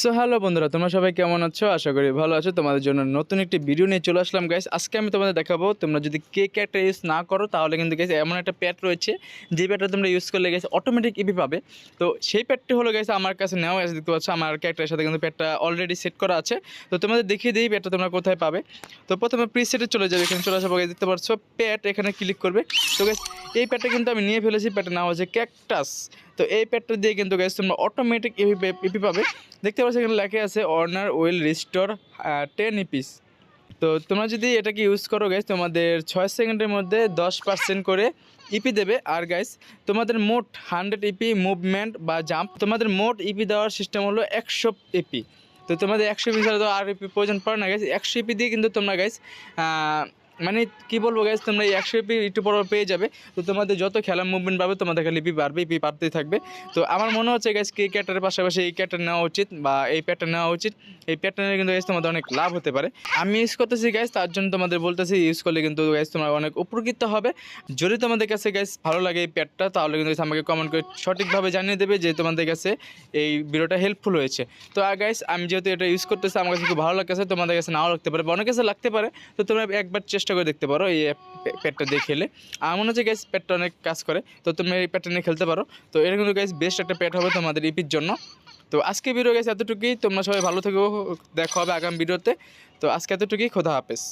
So hello বন্ধুরা, তোমরা সবাই কেমন আছো? আশা করি ভালো আছো। তোমাদের জন্য নতুন একটি ভিডিও নিয়ে চলে আসলাম গাইস আজকে আমি তোমাদের দেখাবো, তোমরা যদি কে ক্যাটটা ইউজ না করো, তাহলে কিন্তু গাইস এমন একটা প্যাড রয়েছে, যে প্যাডটা তোমরা ইউজ করলে গেছে অটোমেটিক ইপি পাবে। তো সেই প্যাডটি হলো গেছে আমার কাছে নেওয়া গেছে দেখতে পাচ্ছ, আমার ক্যারেক্টারের সাথে কিন্তু প্যাডটা অলরেডি সেট করা আছে। তো তোমাদের দেখিয়ে দিই প্যাডটা তোমরা কোথায় পাবে। তো প্রথমে প্রিসেটে চলে যাবে, এখানে চলে পরে দেখতে পাচ্ছ প্যাড এখানে ক্লিক করবে। তো গাইস এই প্যাডটা কিন্তু আমি নিয়ে ফেলেছি প্যাডটা নাম হচ্ছে ক্যাকটাস তো এই প্যাডটা দিয়ে কিন্তু গাইস তোমরা অটোমেটিক ইপি ইপি পাবে। দেখতে পাচ্ছ এখানে লেখা আছে অর্নার উইল রিস্টোর টেন ইপিস তো তোমরা যদি এটাকে ইউজ করো গাইস তোমাদের ছয় সেকেন্ডের মধ্যে দশ পার্সেন্ট করে ইপি দেবে। আর গাইস তোমাদের মোট হান্ড্রেড ইপি মুভমেন্ট বা জাম্প তোমাদের মোট ইপি দেওয়ার সিস্টেম হলো একশো ইপি তো তোমাদের একশো ইপি ছাড়া তো আর ইপি প্রয়োজন পড়ে না গাইস একশো ইপি দিয়ে কিন্তু তোমরা গাইস মানে কি বলব গাইস তোমরা এই একশো ইপি একটু পর পেয়ে যাবে। তো তোমাদের যত খেলার মুভমেন্ট পাবে তোমাদের খালি ইপি বাড়বে ইপি বাড়তেই থাকবে। তো আমার মনে হচ্ছে গাইস কে ক্যাটারের পাশাপাশি এই ক্যাটার নেওয়া উচিত বা এই প্যাডটা নেওয়া উচিত, এই প্যাডটা নিলে কিন্তু গাইস তোমাদের অনেক লাভ হতে পারে। আমি ইউজ করতেছি গাইস তার জন্য তোমাদের বলতেছি ইউজ করলে কিন্তু গাইস তোমরা অনেক উপকৃত হবে। যদি তোমাদের কাছে গাইস ভালো লাগে এই প্যাডটা তাহলে কিন্তু আমাকে কমেন্ট করে সঠিকভাবে জানিয়ে দেবে যে তোমাদের কাছে এই ভিডিওটা হেল্পফুল হয়েছে। তো আর গাইস আমি যেহেতু এটা ইউজ করতেছি, আমার কাছে খুব ভালো লাগতেছে, তোমাদের কাছে নাও লাগতে পারে বা অনেক কাছে লাগতে পারে। তো তোমরা একবার চেষ্টা করে দেখতে পারো, এই প্যাডটা দিয়ে খেলে। আমার মনে হচ্ছে গাইস প্যাডটা অনেক কাজ করে, তো তুমি এই প্যাডটা নিয়ে খেলতে পারো। তো এটা কিন্তু গাইস বেস্ট একটা প্যাড হবে তোমাদের ইপির জন্য। তো আজকে ভিডিও গেছে এতটুকুই, তোমরা সবাই ভালো থেকো, দেখা হবে আগামী ভিডিওতে তো আজকে এতটুকুই, খোদা হাফেজ।